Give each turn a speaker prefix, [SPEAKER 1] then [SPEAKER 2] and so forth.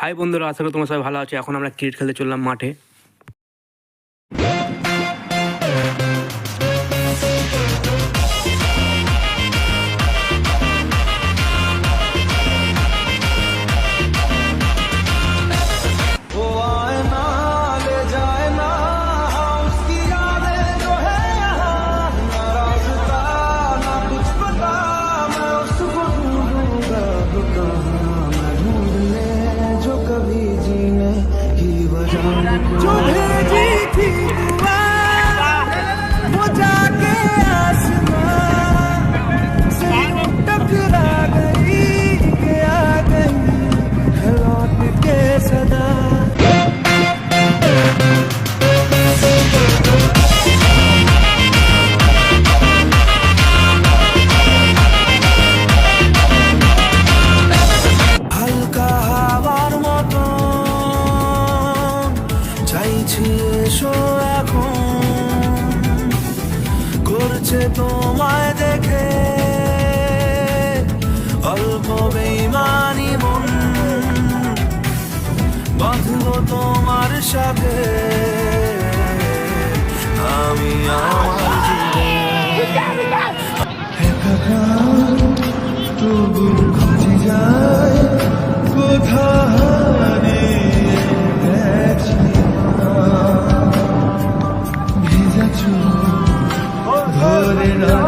[SPEAKER 1] High বন্ধুরা আশা করি তোমার সবাই ভালো আছে। এখন আমরা ক্রিকেট খেলতে চললাম মাঠে।
[SPEAKER 2] जो भेजी थी সে তোমায় দেখে। অল্প বেইমানি মন। বাঁধলো তোমার সাথে।